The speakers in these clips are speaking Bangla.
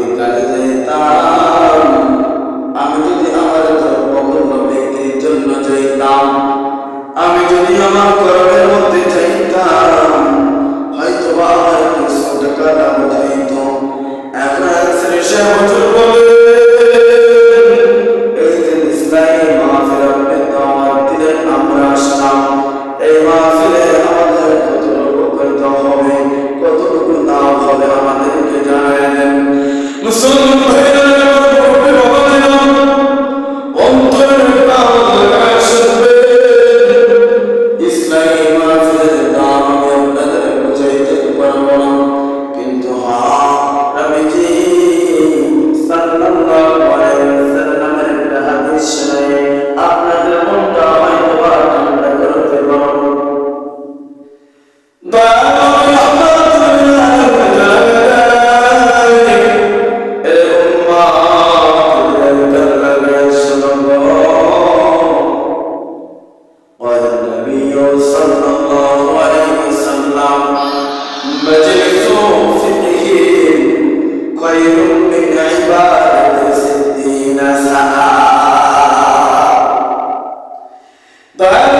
যদি কাজে যেতাম আমি যদি আমার অপূর্ণ ব্যক্তির জন্য যাইতাম আমি যদি আমার কর্মের মধ্যে যাইতাম আল্লাহ tá?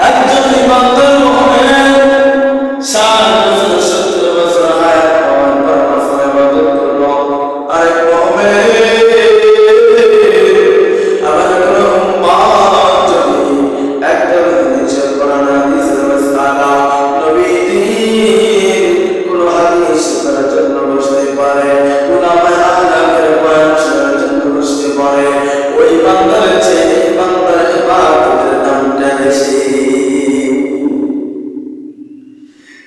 একজন ইমানদার মোহামের সার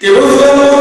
Ibu.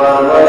Baba.